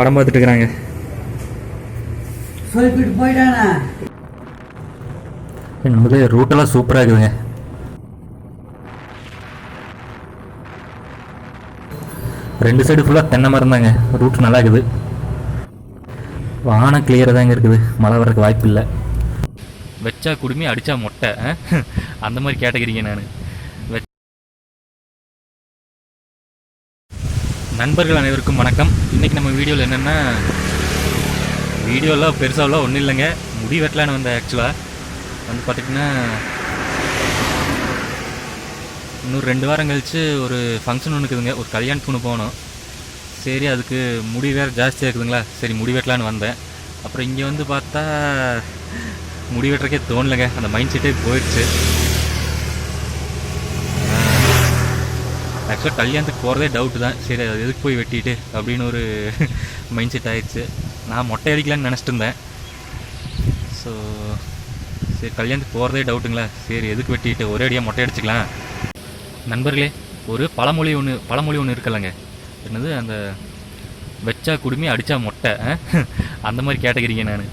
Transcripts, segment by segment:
படம் பார்த்துட்டு இருக்கிறாங்க சொல்லிட்டு போயிட்டானா. நமக்கு ரூட்டெல்லாம் சூப்பராக இருக்குதுங்க. ரெண்டு சைடு ஃபுல்லாக தென்னை மரம் தாங்க. ரூட் நல்லா இருக்குது. வானம் கிளியராக தாங்க இருக்குது. மழை வர்றதுக்கு வாய்ப்பு இல்லை. வச்சா குடுமி அடிச்சா மொட்டை? அந்த மாதிரி கேட்டகிரிங்க நான். நண்பர்கள் அனைவருக்கும் வணக்கம். இன்றைக்கி நம்ம வீடியோவில் என்னென்னா வீடியோலாம் பெருசாலாம் ஒன்றும் இல்லைங்க. முடி வெட்டலான்னு வந்தேன் ஆக்சுவலாக வந்து பார்த்திங்கன்னா இன்னும் ரெண்டு வாரம் கழித்து ஒரு ஃபங்க்ஷன் ஒன்று இருக்குதுங்க. ஒரு கல்யாணத்துக்கு ஒன்று போகணும் சரி அதுக்கு முடி வேறு ஜாஸ்தியாக இருக்குதுங்களா சரி முடி வெட்டலான்னு வந்தேன். அப்புறம் இங்கே வந்து பார்த்தா முடி வெட்டுறக்கே தோணலைங்க. அந்த மைண்ட் செட்டே போயிடுச்சு. ஆக்சுவலாக கல்யாணத்துக்கு போகிறதே டவுட்டு தான். சரி அது எதுக்கு போய் வெட்டிட்டு அப்படின்னு ஒரு மைண்ட் செட் ஆயிடுச்சு. நான் மொட்டை அடிக்கலான்னு நினச்சிட்டு இருந்தேன் ஸோ சரி கல்யாணத்துக்கு போகிறதே டவுட்டுங்களா சரி எதுக்கு வெட்டிட்டு? ஒரே அடியாக மொட்டை அடிச்சுக்கலாம். நண்பர்களே ஒரு பழமொழி ஒன்று பழமொழி ஒன்று இருக்குல்லங்க. என்னது அந்த வச்சா குடுமி அடித்தா மொட்டை. அந்த மாதிரி கேட்டகிரிங்க நான்.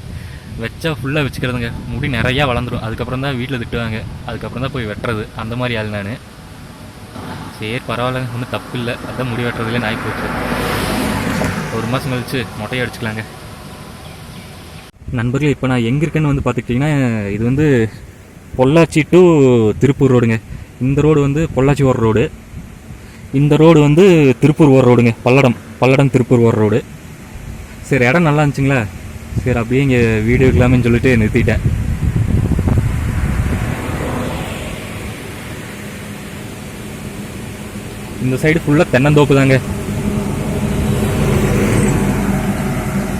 வச்சா ஃபுல்லாக வச்சுக்கிறதுங்க. முடி நிறையா வளர்ந்துடும் அதுக்கப்புறம் தான் வீட்டில் திட்டுவாங்க. அதுக்கப்புறம் தான் போய் வெட்டுறது. அந்த மாதிரி ஆள் நான். சரி பரவாயில்ல ஒன்றும் தப்பு இல்லை அதான் முடி வெட்டுறதுலே நாய் போச்சு. ஒரு மாதம் கழிச்சு மொட்டையை அடிச்சுக்கலாங்க. நண்பர்களே இப்போ நான் எங்கே இருக்கேன்னு வந்து பார்த்துக்கிட்டிங்கன்னா இது வந்து பொள்ளாச்சி டு திருப்பூர் ரோடுங்க இந்த ரோடு வந்து பொள்ளாச்சி ஓர ரோடு இந்த ரோடு வந்து திருப்பூர் ஓர ரோடுங்க பல்லடம் பல்லடம் திருப்பூர் ஓர ரோடு சரி இடம் நல்லா இருந்துச்சுங்களா? சரி அப்படியே இங்கே வீடியோ இருக்கலாமேன்னு சொல்லிட்டு நிறுத்திட்டேன். இந்த சைடு ஃபுல்லாக தென்னந்தோப்பு தாங்க.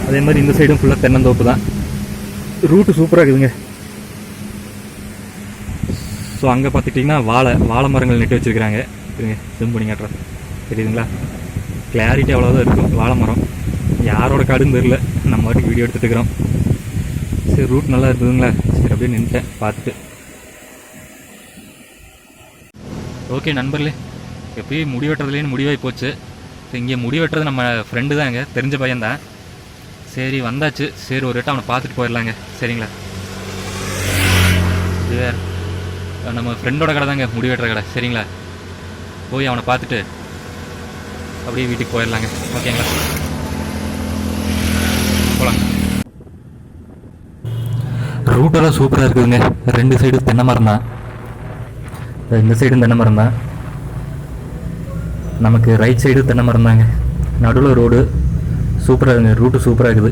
அதே மாதிரி இந்த சைடும் ஃபுல்லாக தென்னந்தோப்பு தான். ரூட்டு சூப்பராக இருக்குதுங்க. ஸோ அங்கே பார்த்துக்கிட்டிங்கன்னா வாழை வாழை மரங்கள் நெட்டு வச்சுருக்கிறாங்க. இருங்க ஜூம் பண்ணி காட்டுறேன். தெரியுதுங்களா? கிளாரிட்டி அவ்வளோதான் இருக்கும் வாழை மரம். யாரோட காடுன்னு தெரில நம்ம வாட்டுக்கு வீடியோ எடுத்துட்டு இருக்கிறோம் சரி ரூட் நல்லா இருக்குதுங்களா? சரி அப்படியே நின்றுட்டேன் பார்த்துட்டு ஓகே நண்பர்களே. எப்பயும் முடி வெட்டுறதுலேன்னு முடிவாகி போச்சு. இங்கே முடி வெட்டுறது நம்ம ஃப்ரெண்டு தாங்க தெரிஞ்ச பையன்தான் சரி வந்தாச்சு. சரி ஒரு வட்டம் அவனை பார்த்துட்டு போயிடலாங்க. சரிங்களா? இது வேற. நம்ம ஃப்ரெண்டோட கடை தாங்க முடி வெட்டுற கடை. சரிங்களா? போய் அவனை பார்த்துட்டு அப்படியே வீட்டுக்கு போயிடலாங்க. ஓகேங்களா? போகலாங்க ரூட்டெல்லாம் சூப்பராக இருக்குதுங்க. ரெண்டு சைடு தென்னை மரம் தான். இந்த சைடும் தென்னை மரம் தான். நமக்கு ரைட் சைடு தென்னை மரம் தாங்க. நடுவில் ரோடு சூப்பராக இருக்குங்க. ரூட்டு சூப்பராக இருக்குது.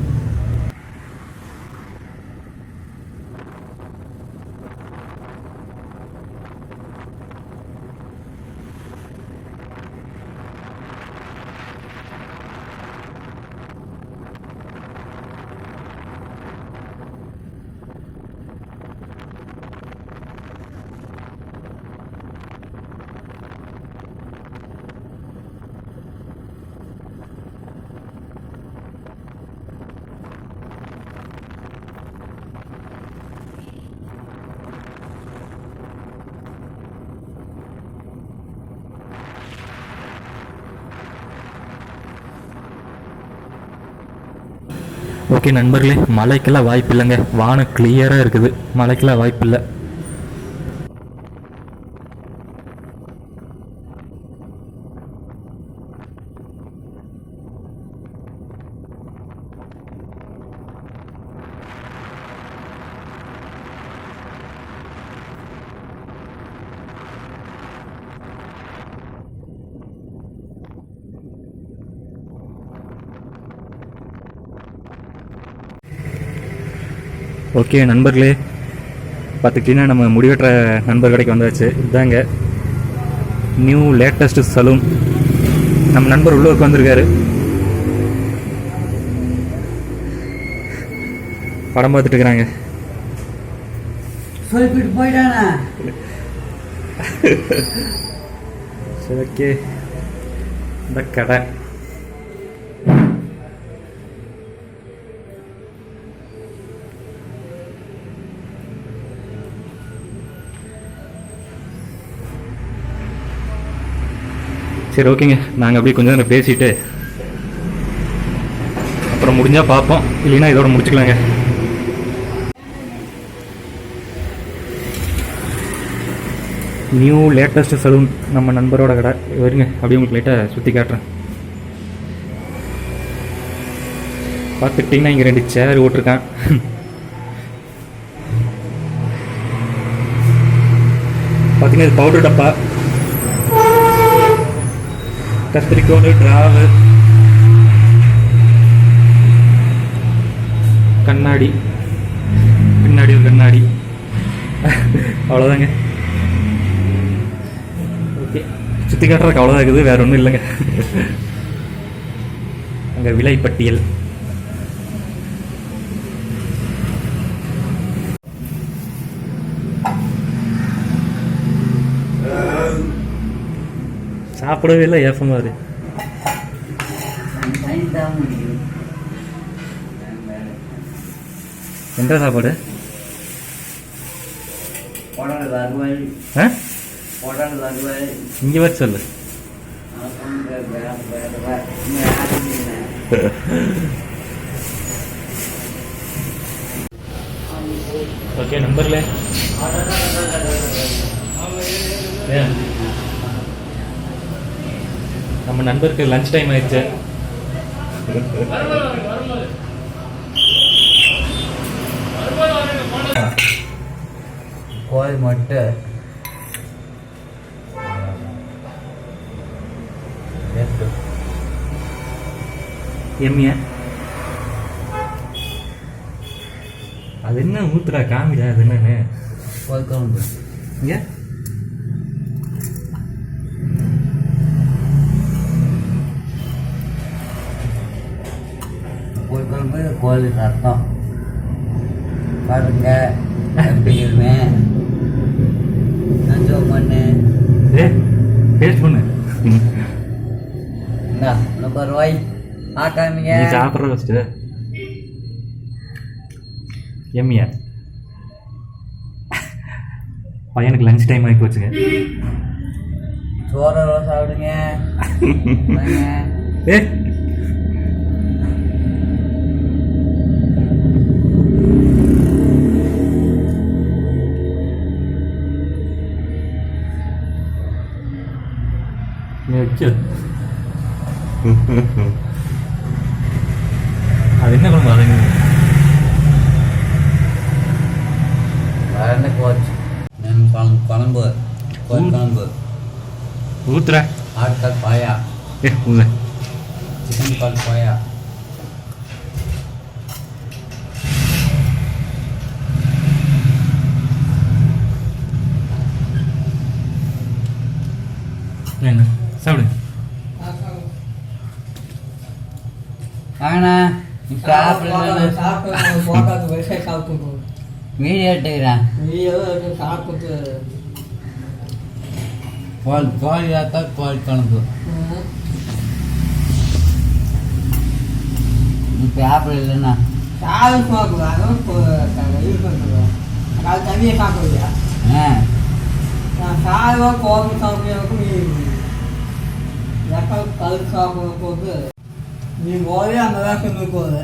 ஓகே நண்பர்களே மழைக்கெல்லாம் வாய்ப்பு இல்லைங்க வானம் கிளியராக இருக்குது. மழைக்கெல்லாம் வாய்ப்பு இல்லை ஓகே நண்பர்களே. பார்த்துக்கிட்டிங்கன்னா நம்ம முடிவெட்டுற நண்பர் கடைக்கு வந்தாச்சு. இதாங்க நியூ லேட்டஸ்ட் சலூன் நம்ம நண்பர் உள்ளூருக்கு வந்திருக்காரு. படம் பார்த்துட்டு இருக்கிறாங்க. சொல்லிட்டு போயிட்டானா. சரி ஓகே. இந்த கடை. சரி ஓகேங்க. நாங்கள் அப்படியே கொஞ்சம் நேரம் பேசிட்டு முடிஞ்சால் பார்ப்போம். இல்லைன்னா இதோட முடிச்சுக்கலாங்க. நியூ லேட்டஸ்ட் சலூன் நம்ம நண்பரோட கடை. வருங்க அப்படியே உங்களுக்கு லைட்டாக சுற்றி காட்டுறேன். பார்த்துக்கிட்டிங்கன்னா இங்கே ரெண்டு சேர் ஓட்டிருக்கான். பார்த்தீங்கன்னா இது பவுடர் டப்பா. கத்திரிக்கோடு டிராவு. கண்ணாடி. பின்னாடி ஒரு கண்ணாடி. அவ்வளோதாங்க ஓகே. சுற்றி காட்டுறதுக்கு அவ்வளோதான் இருக்குது வேறு ஒன்றும் இல்லைங்க. அங்கே விலை சாப்பிடவே இல்லை ஏஃபமாக இரு என்ற சாப்பாடு? இங்கே வர சொல்லு. ஓகே நம்பர்ல ஏன்? நம்ம நண்பருக்கு லஞ்ச் டைம் ஆயிடுச்சு. கோழி மொட்டை எம்மியா அது என்ன ஊத்துறா காமிடா அது என்னன்னு. கோழி குழம்பு இங்க? கோழி குழம்பு கோழி ரத்தம் பாருங்க எப்படி இருமே நஞ்சம் பண்ணு டேஸ்ட் பண்ணு. இந்தா முப்பது ரூபாய் ஆக்காமீங்க நீ சாப்பிட்ற ஃபஸ்ட்டு எம்மியா பையனுக்கு லஞ்ச் டைம் ஆகி போச்சுங்க. சோறு சாப்பிடுங்க. ஏ நீ வச்சு அது என்ன குழம்பு அது என்ன? வேற என்ன கோச் நான் குழம்பு குழம்பு கோழி குழம்பு ஊத்துற ஆட்கள் பாயா ஏ ஊத சிக்கன் பால் பாயா என்ன சாப்பிடு. வாங்கண்ணா சாப்பிட்டு வீடியோ எடுத்துக்கிறேன் கோழி கோழி ஆத்தா கோழி குழம்பு நீ சாப்பிட இல்லைண்ணா தனியாக சாப்பிடுவியா ஆ. நான் சாயவா கோபம் சாப்பிடுறதுக்கு எக்கால் கல் சாப்பிட போது நீ போதே அந்த வேஷம் போது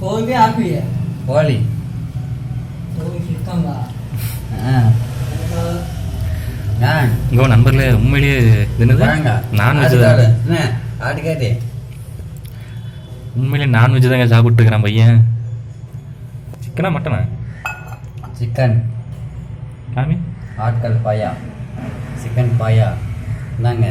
கோழி ஆப்பிய கோழி. கோழி சிக்கங்கா ஆ. நான். இங்கோ நண்பர்களே உண்மையிலேயே இது என்னது நான்வெஜ். தான் என்ன? ஆட்டுக்காரி உண்மையிலேயே நான்வெஜ் தாங்க சாப்பிட்டு இருக்கிறான் பையன். சிக்கனா மட்டனா? சிக்கன். காமி ஆட்கள் பாயா. சிக்கன் பாயா. இந்தாங்க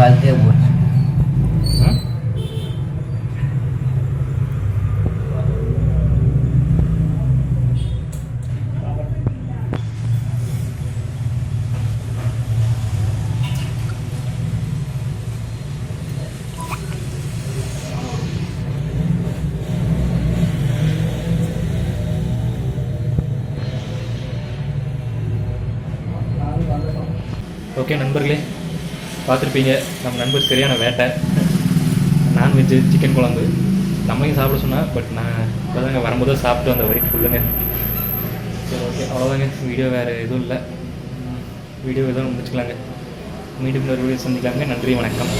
கறி பழுத்தே போச்சு ம்? ஓகே நண்பர்களே பார்த்துருப்பீங்க. நம்ம நண்பர் சரியான வேட்டை. நான்வெஜ்ஜு சிக்கன் குழம்பு. நம்மையும் சாப்பிட சொன்னால் பட் நான் இப்போதாங்க வரும்போது சாப்பிட்டு வந்த வரைக்கும் ஃபுல்லுங்க சரி ஓகே அவ்வளோதாங்க வீடியோ வேறு எதுவும் இல்லை. வீடியோ எதுவும் முடிச்சுக்கலாங்க. மீண்டும் இன்னொரு வீடியோ சந்திக்கலாங்க. நன்றி வணக்கம்.